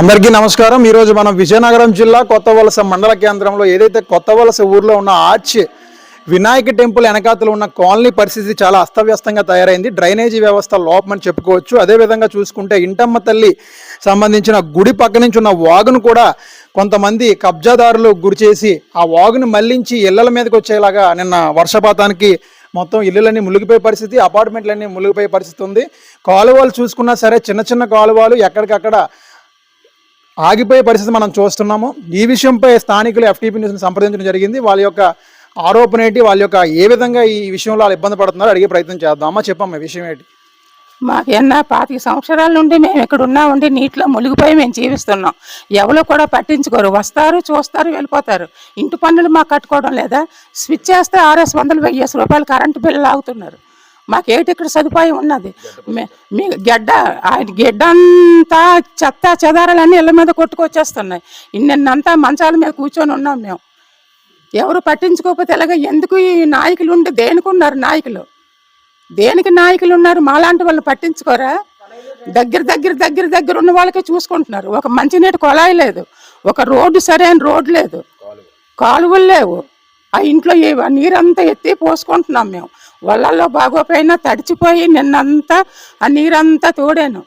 అందరికీ నమస్కారం. ఈరోజు మనం విజయనగరం జిల్లా కొత్త వలస మండల కేంద్రంలో ఏదైతే కొత్త వలస ఊర్లో ఉన్న ఆర్చ్ వినాయక టెంపుల్ వెనకాతలు ఉన్న కాలనీ పరిస్థితి చాలా అస్తవ్యస్తంగా తయారైంది. డ్రైనేజీ వ్యవస్థ లోపమని చెప్పుకోవచ్చు. అదేవిధంగా చూసుకుంటే ఇంటమ్మ తల్లి సంబంధించిన గుడి పక్క నుంచి ఉన్న వాగును కూడా కొంతమంది కబ్జాదారులు గురిచేసి ఆ వాగును మళ్ళించి ఇళ్ళల మీదకి వచ్చేలాగా నిన్న వర్షపాతానికి మొత్తం ఇల్లులన్నీ మునిగిపోయే పరిస్థితి అపార్ట్మెంట్లన్నీ మునిగిపోయే పరిస్థితి ఉంది. కాలువలు చూసుకున్నా సరే చిన్న చిన్న కాలువలు ఎక్కడికక్కడ ఆగిపోయే పరిస్థితి మనం చూస్తున్నాము. ఈ విషయంపై స్థానికులు ఎఫ్టీపీ న్యూస్ని సంప్రదించడం జరిగింది. వాళ్ళ యొక్క ఆరోపణ ఏంటి? వాళ్ళ యొక్క ఏ విధంగా ఈ విషయంలో వాళ్ళు ఇబ్బంది పడుతున్నారో అడిగే ప్రయత్నం చేద్దామా? చెప్పమ్మా విషయం ఏంటి? మాకు ఎన్నో పాతిక సంవత్సరాల నుండి మేము ఇక్కడ ఉన్నామండి నీటిలో మునిగిపోయి మేము జీవిస్తున్నాం. ఎవరు కూడా పట్టించుకోరు. వస్తారు చూస్తారు వెళ్ళిపోతారు. ఇంటి పన్నులు మాకు కట్టుకోవడం లేదా? స్విచ్ చేస్తే ఆర్ఎస్ వందలు వెయ్యేసి రూపాయలు కరెంటు బిల్లు లాగుతున్నారు. మాకేటి ఇక్కడ సదుపాయం ఉన్నది? మే- మీ గెడ్డ ఆయన గెడ్డ అంతా చెత్త చెదారాలన్నీ ఇళ్ళ మీద కొట్టుకొచ్చేస్తున్నాయి. ఇన్నంతా మంచాల మీద కూర్చొని ఉన్నాం మేము. ఎవరు పట్టించుకోకపోతే ఇలాగ ఎందుకు ఈ నాయకులు ఉండి దేనికి ఉన్నారు నాయకులు? దేనికి నాయకులు ఉన్నారు? మాలాంటి వాళ్ళు పట్టించుకోరా? దగ్గర దగ్గర దగ్గర దగ్గర ఉన్న వాళ్ళకే చూసుకుంటున్నారు. ఒక మంచినీటి కొలాయి లేదు. ఒక రోడ్డు సరైన రోడ్డు లేదు. కాలువలు లేవు. ఆ ఇంట్లో నీరంతా ఎత్తి పోసుకుంటున్నాం మేము. వాళ్ళల్లో బాగోపోయినా తడిచిపోయి నిన్నంతా ఆ నీరంతా తోడాను.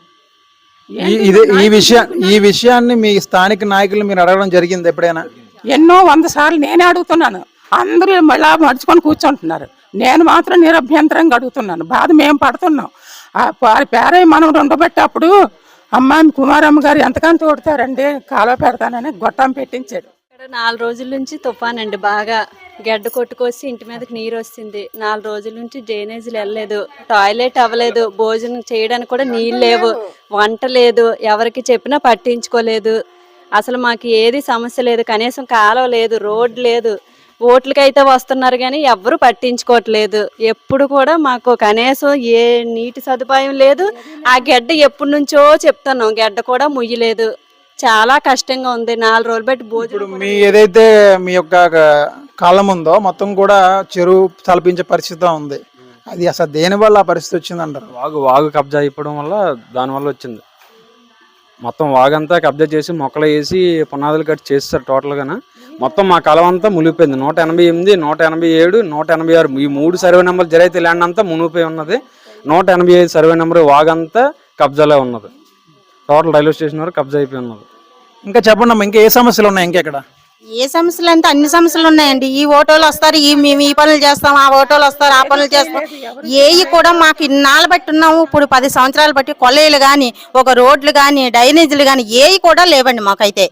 ఈ ఇదే ఈ విషయా ఈ విషయాన్ని మీ స్థానిక నాయకులు మీరు అడగడం జరిగింది ఎప్పుడైనా? ఎన్నో వంద సార్లు నేనే అడుగుతున్నాను. అందరూ మళ్ళా మడుచుకొని కూర్చుంటున్నారు. నేను మాత్రం నిరభ్యంతరంగా అడుగుతున్నాను. బాధ మేము పడుతున్నాం. ఆ పా- పేరయ్య మనం ఉండబెట్టేటప్పుడు అమ్మ కుమారమ్మ గారు ఎంతకని తోడతారండి కాలువ పెడతానని గొట్టం పెట్టించాడు. ఇక్కడ నాలుగు రోజుల నుంచి తుఫాన్ అండి బాగా గడ్డ కొట్టుకొచ్చి ఇంటి మీదకి నీరు వస్తుంది. నాలుగు రోజుల నుంచి డ్రైనేజీలు వెళ్ళలేదు. టాయిలెట్ అవ్వలేదు. భోజనం చేయడానికి కూడా నీళ్ళు లేవు. వంట లేదు. ఎవరికి చెప్పినా పట్టించుకోలేదు. అసలు మాకు ఏది సమస్య లేదు. కనీసం కాలువ లేదు రోడ్ లేదు. ఓట్లకైతే వస్తున్నారు కానీ ఎవ్వరు పట్టించుకోవట్లేదు. ఎప్పుడు కూడా మాకు కనీసం ఏ నీటి సదుపాయం లేదు. ఆ గడ్డ ఎప్పటి నుంచో చెప్తున్నాం. గడ్డ కూడా ముయ్యలేదు. చాలా కష్టంగా ఉంది. నాలుగు రోజులు బట్టి భోజనం ఇప్పుడు మీ ఏదైతే మీ యొక్క కాలం ఉందో మొత్తం కూడా చెరువు తలపించే పరిస్థితి ఉంది. అది అసలు దేని వల్ల ఆ పరిస్థితి వచ్చిందంటారు వాగు వాగు కబ్జా అయిపోవడం వల్ల దానివల్ల వచ్చింది. మొత్తం వాగంతా కబ్జా చేసి మొక్కలు వేసి పునాదులు కట్టి చేస్తారు టోటల్గాన మొత్తం మా కలం అంతా మునిగిపోయింది. నూట ఎనభై ఎనిమిది నూట ఎనభై ఏడు నూట ఎనభై ఆరు. ఈ మూడు సర్వే నెంబర్ జరైతే ల్యాండ్ అంతా మునిగిపోయి ఉన్నది. నూట ఎనభై ఐదు సర్వే నెంబర్ వాగంతా కబ్జాలో ఉన్నది. టోటల్ రైల్వే స్టేషన్ వరకు కబ్జా అయిపోయి ఉన్నది ఇంకా చెప్పండి అమ్మా ఇంకా ఏ సమస్యలు ఉన్నాయి ఇంకెక్కడ ఏ సమస్యలు అంటే అన్ని సమస్యలు ఉన్నాయండి. ఈ ఓటోలు వస్తారు ఈ మేము ఈ పనులు చేస్తాం ఆ ఓటోలు వస్తారు ఆ పనులు చేస్తాం. ఏవి కూడా మాకు ఇన్నాళ్ళు బట్టి ఉన్నాము. ఇప్పుడు పది సంవత్సరాలు బట్టి కొల్లేలు కానీ ఒక రోడ్లు కానీ డ్రైనేజీలు కానీ ఏవి కూడా లేవండి మాకైతే.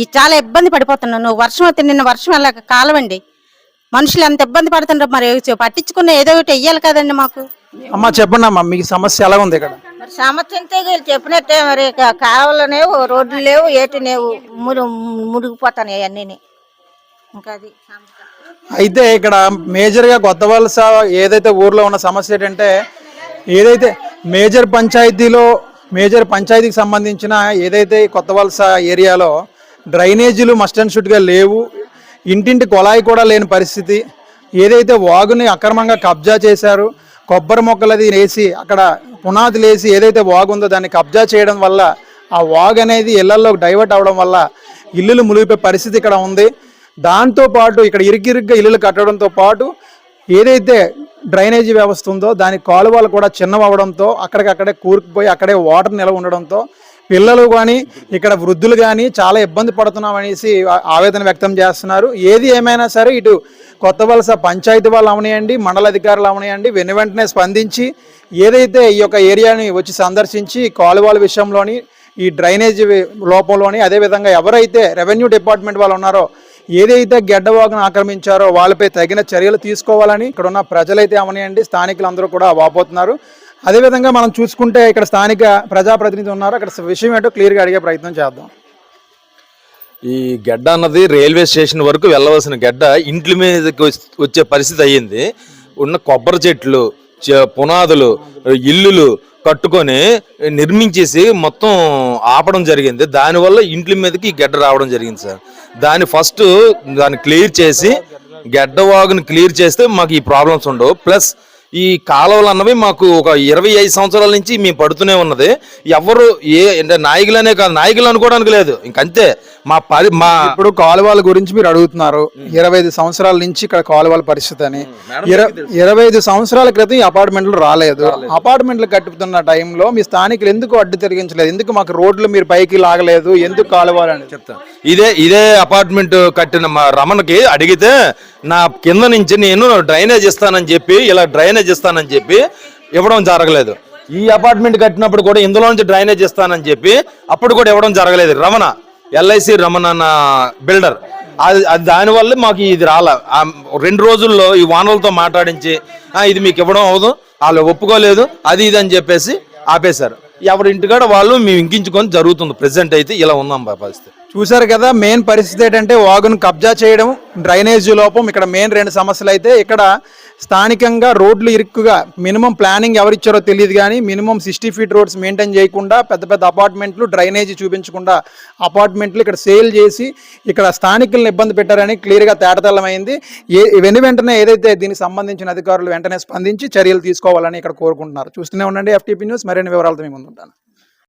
ఇది చాలా ఇబ్బంది పడిపోతున్నాను నువ్వు వర్షం వస్తే నిన్న వర్షం వెళ్ళక కాలవండి. మనుషులు ఎంత ఇబ్బంది పడుతున్నారు మరి పట్టించుకున్న ఏదో ఒకటి వెయ్యాలి కదండి మాకు. అమ్మ చెప్పండి అమ్మా మీకు సమస్య ఎలా ఉంది ఇక్కడ? మరి సమస్యంతే వీళ్ళు చెప్పినట్టే మరి కా- కాలువలు లేవు రోడ్లు లేవు ఏటి లేవు మురు మురిగిపోతాయి అన్నీ ఇంకా అది సమస్య. అయితే ఇక్కడ మేజర్గా కొత్త వలస ఏదైతే ఊర్లో ఉన్న సమస్య ఏంటంటే ఏదైతే మేజర్ పంచాయతీలో మేజర్ పంచాయతీకి సంబంధించిన ఏదైతే కొత్త వలస ఏరియాలో డ్రైనేజీలు మస్ట్ అండ్ షుడ్గా లేవు ఇంటింటి కొలాయి కూడా లేని పరిస్థితి. ఏదైతే వాగుని అక్రమంగా కబ్జా చేశారు కొబ్బరి మొక్కలది అది వేసి అక్కడ పునాదులు వేసి ఏదైతే వాగు ఉందో దాన్ని కబ్జా చేయడం వల్ల ఆ వాగు అనేది ఇళ్ళలో డైవర్ట్ అవడం వల్ల ఇల్లులు మునిగిపోయే పరిస్థితి ఇక్కడ ఉంది. దాంతో పాటు ఇక్కడ ఇరుగిరుగ్గా ఇల్లులు కట్టడంతో పాటు ఏదైతే డ్రైనేజీ వ్యవస్థ ఉందో దాని కాలువలు కూడా చిన్నవడంతో అక్కడికక్కడే కూరుకుపోయి అక్కడే వాటర్ నిలవ ఉండడంతో పిల్లలు కానీ ఇక్కడ వృద్ధులు కానీ చాలా ఇబ్బంది పడుతున్నాం అనేసి ఆవేదన వ్యక్తం చేస్తున్నారు. ఏది ఏమైనా సరే ఇటు కొత్త వలస పంచాయతీ వాళ్ళు అవనియండి మండల అధికారులు అవనియండి వెను వెంటనే స్పందించి ఏదైతే ఈ యొక్క ఏరియాని వచ్చి సందర్శించి కాలువల విషయంలోని ఈ డ్రైనేజీ లోపంలోని అదేవిధంగా ఎవరైతే రెవెన్యూ డిపార్ట్మెంట్ వాళ్ళు ఉన్నారో ఏదైతే గెడ్డవాగును ఆక్రమించారో వాళ్ళపై తగిన చర్యలు తీసుకోవాలని ఇక్కడ ఉన్న ప్రజలైతే అవనియండి స్థానికులందరూ కూడా వాపోతున్నారు. అదేవిధంగా మనం చూసుకుంటే ఇక్కడ స్థానిక ప్రజాప్రతినిధి ఉన్నారు. అక్కడ విషయం ఏంటో క్లియర్గా అడిగే ప్రయత్నం చేద్దాం. ఈ గడ్డ అన్నది రైల్వే స్టేషన్ వరకు వెళ్ళవలసిన గడ్డ ఇంట్ల మీదకి వచ్చే పరిస్థితి అయ్యింది. ఉన్న కొబ్బరి చెట్లు పునాదులు ఇల్లులు కట్టుకొని నిర్మించేసి మొత్తం ఆపడం జరిగింది. దానివల్ల ఇంట్ల మీదకి ఈ గడ్డ రావడం జరిగింది సార్. దాన్ని ఫస్ట్ దాన్ని క్లియర్ చేసి గడ్డ వాగుని క్లియర్ చేస్తే మాకు ఈ ప్రాబ్లమ్స్ ఉండవు. ప్లస్ ఈ కాలువలు అన్నవి మాకు ఒక ఇరవై ఐదు సంవత్సరాల నుంచి మేము పడుతూనే ఉన్నది. ఎవరు ఏ అంటే నాయకులనే కాదు నాయకులు అనుకోవడానికి లేదు. ఇంకంతే. మా పరి మా ఇప్పుడు కాలువల గురించి మీరు అడుగుతున్నారు. ఇరవై ఐదు సంవత్సరాల నుంచి ఇక్కడ కాలువల పరిస్థితి అని. ఇర- ఇరవై ఐదు సంవత్సరాల క్రితం ఈ అపార్ట్మెంట్లు రాలేదు. అపార్ట్మెంట్లు కట్టుతున్న టైంలో మీ స్థానికులు ఎందుకు అడ్డు తిరిగించలేదు? ఎందుకు మాకు రోడ్లు మీరు పైకి లాగలేదు? ఎందుకు కాలువాలని చెప్తాను ఇదే ఇదే అపార్ట్మెంట్ కట్టిన మా రమణకి అడిగితే నా కింద నుంచి నేను డ్రైనేజ్ ఇస్తానని చెప్పి ఇలా డ్రైనేజ్ ఇస్తానని చెప్పి ఇవ్వడం జరగలేదు. ఈ అపార్ట్మెంట్ కట్టినప్పుడు కూడా ఇందులో నుంచి డ్రైనేజ్ ఇస్తానని చెప్పి అప్పుడు కూడా ఇవ్వడం జరగలేదు. రమణ ఎల్ఐసి రమణ అన్న బిల్డర్. అది అది దానివల్ల మాకు ఇది రాలే. రెండు రోజుల్లో ఈ వానలతో మాట్లాడించి ఇది మీకు ఇవ్వడం అవదు వాళ్ళు ఒప్పుకోలేదు అది ఇది అని చెప్పేసి ఆపేశారు. ఎవరి ఇంటికాడ వాళ్ళు మేము ఇంకించుకొని జరుగుతుంది. ప్రెసెంట్ అయితే ఇలా ఉన్నాం పరిస్థితి. చూసారు కదా మెయిన్ పరిస్థితి ఏంటంటే వాగును కబ్జా చేయడం డ్రైనేజీ లోపం. ఇక్కడ మెయిన్ రెండు సమస్యలు అయితే ఇక్కడ స్థానికంగా రోడ్లు ఇరుక్కుగా మినిమం ప్లానింగ్ ఎవరిచ్చారో తెలియదు కానీ minimum sixty feet roads maintain చేయకుండా పెద్ద పెద్ద అపార్ట్మెంట్లు డ్రైనేజీ చూపించకుండా అపార్ట్మెంట్లు ఇక్కడ సేల్ చేసి ఇక్కడ స్థానికులను ఇబ్బంది పెట్టారని క్లియర్గా తేటతెల్లమైంది. ఏ వెను వెంటనే ఏదైతే దీనికి సంబంధించిన అధికారులు వెంటనే స్పందించి చర్యలు తీసుకోవాలని ఇక్కడ కోరుకుంటున్నారు. చూస్తూనే ఉండండి ఎఫ్టీపీ న్యూస్ మరిన్ని వివరాలతో మీ ముందుంటాను.